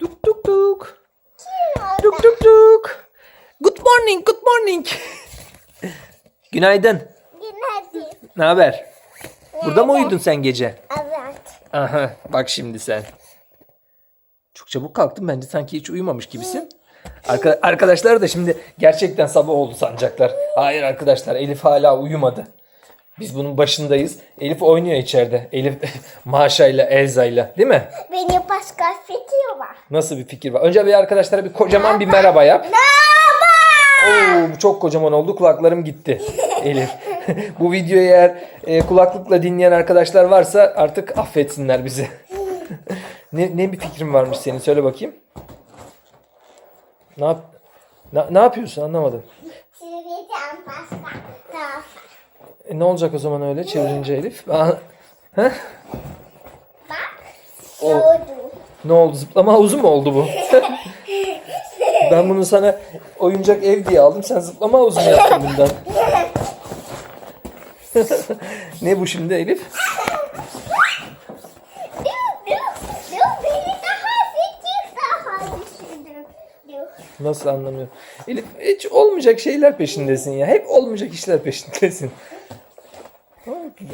Tuk tuk tuk. Tuk tuk tuk. Good morning, good morning. Günaydın. Günaydın. Ne haber? Burada mı uyudun sen gece? Evet. Aha, bak şimdi sen. Çok çabuk kalktın bence sanki hiç uyumamış gibisin. Arka- arkadaşlar da şimdi gerçekten sabah oldu sanacaklar. Hayır arkadaşlar Elif hala uyumadı. Biz bunun başındayız. Elif oynuyor içeride. Elif Maşa ile Elza ile değil mi? Benim başka fikir var. Nasıl bir fikir var? Önce bir arkadaşlara bir kocaman bir merhaba yap. Oo, bu çok kocaman oldu. Kulaklarım gitti. Elif. bu videoyu eğer e, kulaklıkla dinleyen arkadaşlar varsa artık affetsinler bizi. ne, ne bir fikrin varmış senin? Söyle bakayım. Ne yap ne, ne yapıyorsun anlamadım. Çivireceğim başka tarafa. E, ne olacak o zaman öyle çevirince Elif? Bak. O-. Ne oldu? Zıplama havuzu mu oldu bu? ben bunu sana oyuncak ev diye aldım. Sen zıplama havuzu mu yaptın bundan? ne bu şimdi Elif? Dur, dur, dur. Beni daha fikir daha düşündüm. Dur. Nasıl anlamıyorum? Elif hiç olmayacak şeyler peşindesin ya. Hep olmayacak işler peşindesin.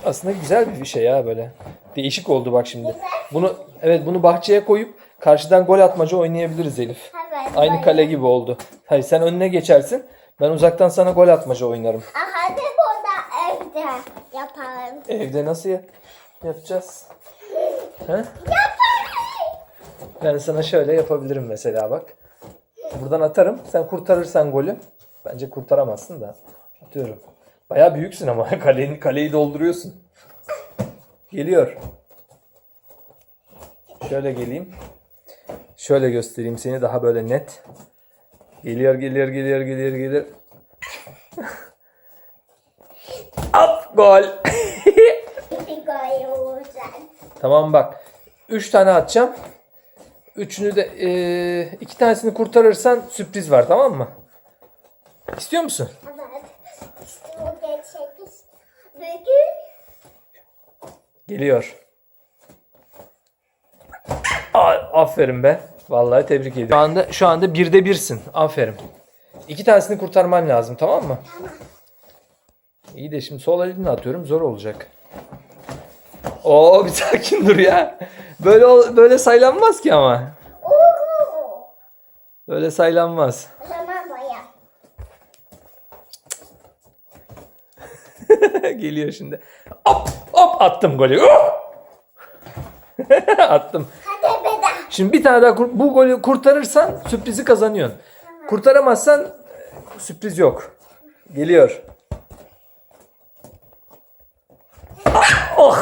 Aslında güzel bir şey ya böyle. Değişik oldu bak şimdi. Bunu evet bunu bahçeye koyup karşıdan gol atmaca oynayabiliriz Elif. Evet. Aynı kale gibi oldu. Hayır sen önüne geçersin. Ben uzaktan sana gol atmaca oynarım. Aha da burada evde yaparım. Evde nasıl ya- yapacağız? He? Yaparım. Ben sana şöyle yapabilirim mesela bak. Buradan atarım. Sen kurtarırsan golü. Bence kurtaramazsın da. Atıyorum. Bayağı büyüksün ama kaleyi, kaleyi dolduruyorsun. Geliyor. Şöyle geleyim. Şöyle göstereyim seni daha böyle net. Geliyor, geliyor, geliyor, geliyor, geliyor. At gol. Tamam bak. Üç tane atacağım. Üçünü de eee, iki tanesini kurtarırsan sürpriz var tamam mı? İstiyor musun? Evet. İşte bu gerçek iş. Bugün Geliyor. Aa, aferin be. Vallahi tebrik ediyorum. Şu anda şu anda birde birsin. Aferin. İki tanesini kurtarman lazım tamam mı? İyi de şimdi sol elimle atıyorum zor olacak. Oo bir sakin dur ya. Böyle böyle saylanmaz ki ama. Böyle saylanmaz. O zaman boya. Geliyor şimdi. Hop hop attım golü. Attım. Şimdi bir tane daha bu golü kurtarırsan sürprizi kazanıyorsun. Kurtaramazsan sürpriz yok. Geliyor. Ah, Oh!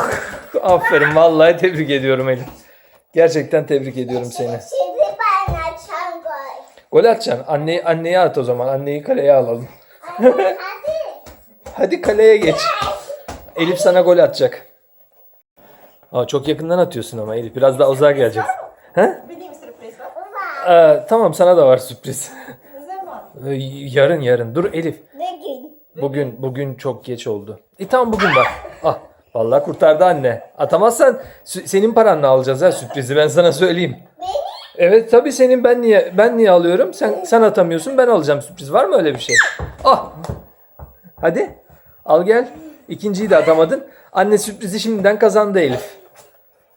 Aferin vallahi tebrik ediyorum Elif. Gerçekten tebrik ediyorum seni. Şimdi ben açacağım gol. Gol atacaksın. Anneyi, anneye at o zaman. Anneyi kaleye alalım. Hadi. Hadi kaleye geç. Elif sana gol atacak. Aa, çok yakından atıyorsun ama Elif. Biraz daha uzağa gelecek. He? Benim sürpriz var. Aa, tamam sana da var sürpriz. Ne zaman? Ee, Yarın yarın. Dur Elif. Bugün. Bugün bugün çok geç oldu. E tamam bugün bak. Ah vallahi kurtardı anne. Atamazsan senin paranla alacağız ha sürprizi ben sana söyleyeyim. Evet tabii senin ben niye ben niye alıyorum? Sen sen atamıyorsun ben alacağım sürpriz. Var mı öyle bir şey? Ah. Hadi. Al gel. İkinciyi de atamadın. Anne sürprizi şimdiden kazandı Elif.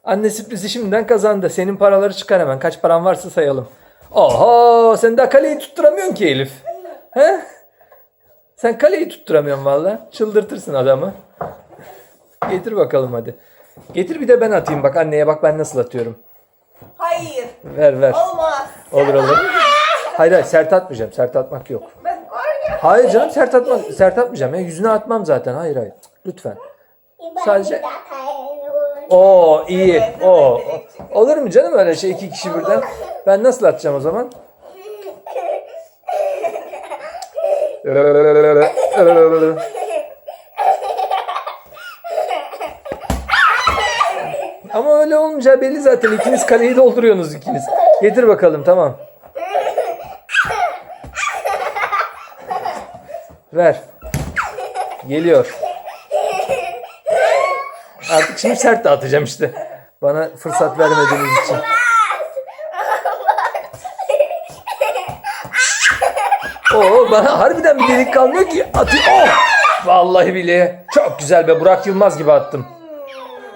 Anne sürprizi şimdiden kazandı. Senin paraları çıkar hemen. Kaç paran varsa sayalım. Oho sen daha kaleyi tutturamıyorsun ki Elif. He? Sen kaleyi tutturamıyorsun valla. Çıldırtırsın adamı. Getir bakalım hadi. Getir bir de ben atayım bak anneye bak ben nasıl atıyorum. Hayır. Ver ver. Olmaz. Olur olur. Hayır hayır sert atmayacağım. Sert atmak yok. Ben korkuyorum. Hayır canım sert atma sert atmayacağım. Ya yüzüne atmam zaten. Hayır hayır. Lütfen. Sadece-. Oo iyi. Evet, evet, evet. Olur mu canım öyle şey iki kişi birden? Ben nasıl atacağım o zaman? olunca belli zaten ikiniz kaleyi dolduruyorsunuz ikiniz. Getir bakalım tamam. Ver. Geliyor. Artık şimdi sert dağıtacağım işte. Bana fırsat vermediğiniz için. Oo bana harbiden bir delik kalmıyor ki. Atı oh! Vallahi bile. Çok güzel be Burak Yılmaz gibi attım.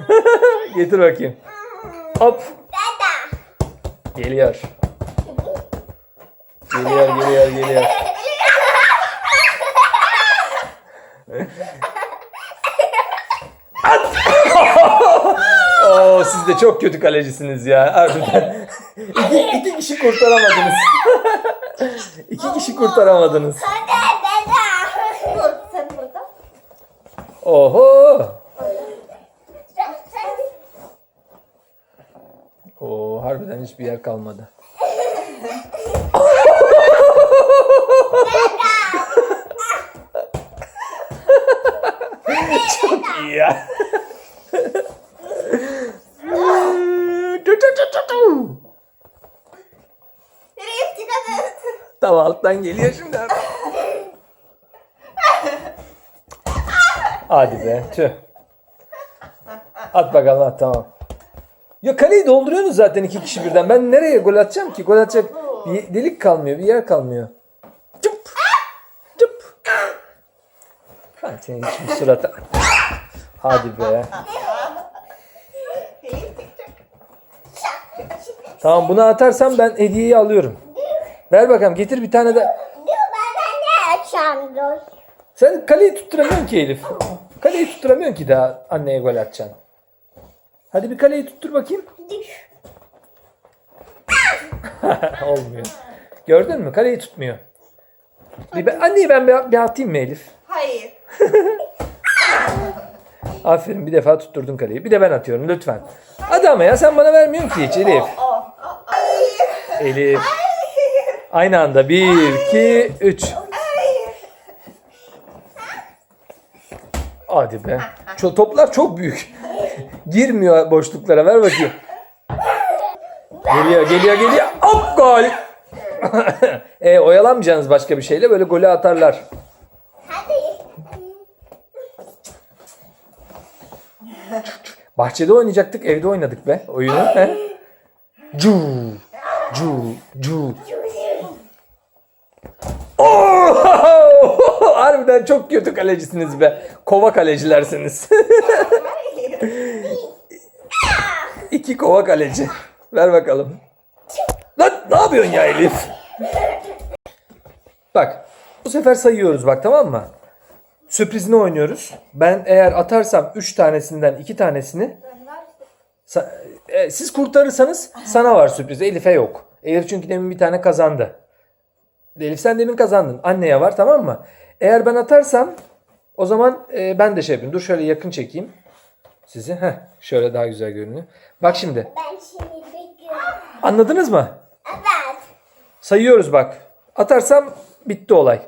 Getir bakayım. Hop. Dada. Geliyor. Geliyor, geliyor, geliyor. At! Oo, siz de çok kötü kalecisiniz ya. Harbiden. iki, iki kişi kurtaramadınız. iki kişi kurtaramadınız. Oho. Sen sen. Oo, harbiden hiçbir yer kalmadı. Çok iyi ya. Tam alttan geliyor şimdi. Hadi be tüh. At bakalım at tamam. Ya kaleyi dolduruyorsunuz zaten iki kişi birden. Ben nereye gol atacağım ki? Gol atacak bir delik kalmıyor, bir yer kalmıyor. Cıp. Cıp. Ben senin için surata. Hadi be. Tamam bunu atarsam ben hediyeyi alıyorum. Ver bakalım getir bir tane de. Sen kaleyi tutturamıyorsun ki Elif. Kaleyi tutturamıyorsun ki daha anneye gol atacaksın. Hadi bir kaleyi tuttur bakayım. Olmuyor. Gördün mü? Kaleyi tutmuyor. Bir ben, anneyi ben bir, bir atayım mı Elif? Hayır. Aferin bir defa tutturdun kaleyi. Bir de ben atıyorum lütfen. Hadi ama ya sen bana vermiyorsun ki hiç Elif. Elif. Aynı anda. Bir, iki, üç. Hadi be. Ço- toplar çok büyük. Girmiyor boşluklara. Ver bakayım. Geliyor, geliyor, geliyor. Hop gol. e, oyalanmayacaksınız başka bir şeyle. Böyle golü atarlar. Bahçede oynayacaktık. Evde oynadık be oyunu. Cu. Cu. Cu. Oo! Harbiden çok kötü kalecisiniz be. Kova kalecilersiniz. İki kova kaleci. Ver bakalım. Lan ne yapıyorsun ya Elif? Bak bu sefer sayıyoruz bak tamam mı? Sürprizini oynuyoruz. Ben eğer atarsam 3 tanesinden 2 tanesini sa- e, siz kurtarırsanız sana var sürpriz. Elif'e yok. Elif çünkü demin bir tane kazandı. Elif sen demin kazandın. Anneye var tamam mı? Eğer ben atarsam o zaman e, ben de şey yapayım. Dur şöyle yakın çekeyim sizi. Heh, şöyle daha güzel görünüyor. Bak şimdi. Ben şimdi bekliyorum. Anladınız mı? Evet. Sayıyoruz bak. Atarsam bitti olay.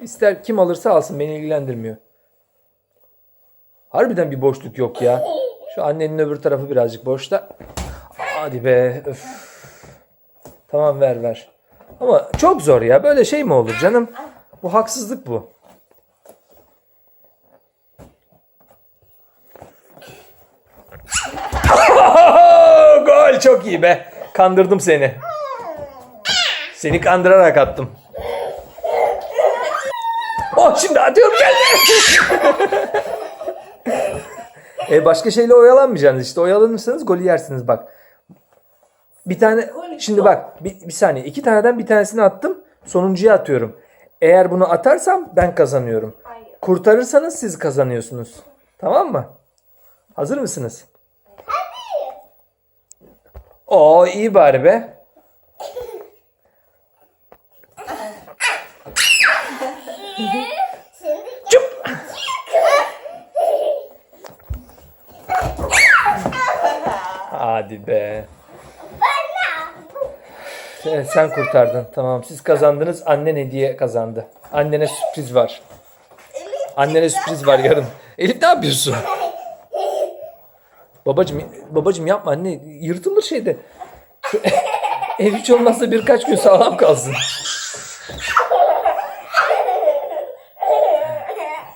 İster kim alırsa alsın beni ilgilendirmiyor. Harbiden bir boşluk yok ya. Şu annenin öbür tarafı birazcık boşta. Hadi be. Öf. Tamam ver ver. Ama çok zor ya. Böyle şey mi olur canım? Bu haksızlık bu. Gol çok iyi be. Kandırdım seni. Seni kandırarak attım. Oh şimdi atıyorum geldi. e başka şeyle oyalanmayacaksınız işte. Oyalanırsanız golü yersiniz bak. Bir tane şimdi bak bir, bir saniye iki taneden bir tanesini attım. Sonuncuya atıyorum. Eğer bunu atarsam ben kazanıyorum. Kurtarırsanız siz kazanıyorsunuz. Tamam mı? Hazır mısınız? Oo iyi bari be. Cüp. Hadi be. Evet, sen kurtardın. Tamam siz kazandınız. Annen hediye kazandı. Annene sürpriz var. Annene sürpriz var yarın. Elif ne yapıyorsun? Babacım, babacım yapma anne. Yırtılır şeyde. Şu, ev hiç olmazsa birkaç gün sağlam kalsın.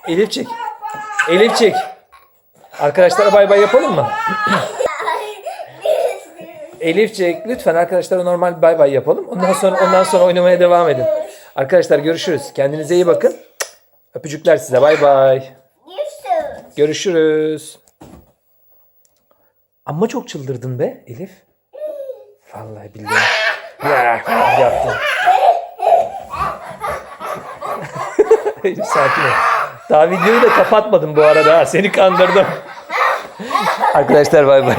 Elif çek. Elif çek. Arkadaşlara bay bay yapalım mı? Elifcik lütfen arkadaşlara normal bay bay yapalım. Ondan sonra ondan sonra oynamaya devam edin. Arkadaşlar görüşürüz. Kendinize iyi bakın. Öpücükler size. Bay bay. Görüşürüz. Amma çok çıldırdın be Elif. Vallahi billahi. Ya, yaptın. Elif sakin ol. Daha videoyu da kapatmadım bu arada. Seni kandırdım. Arkadaşlar bay bay.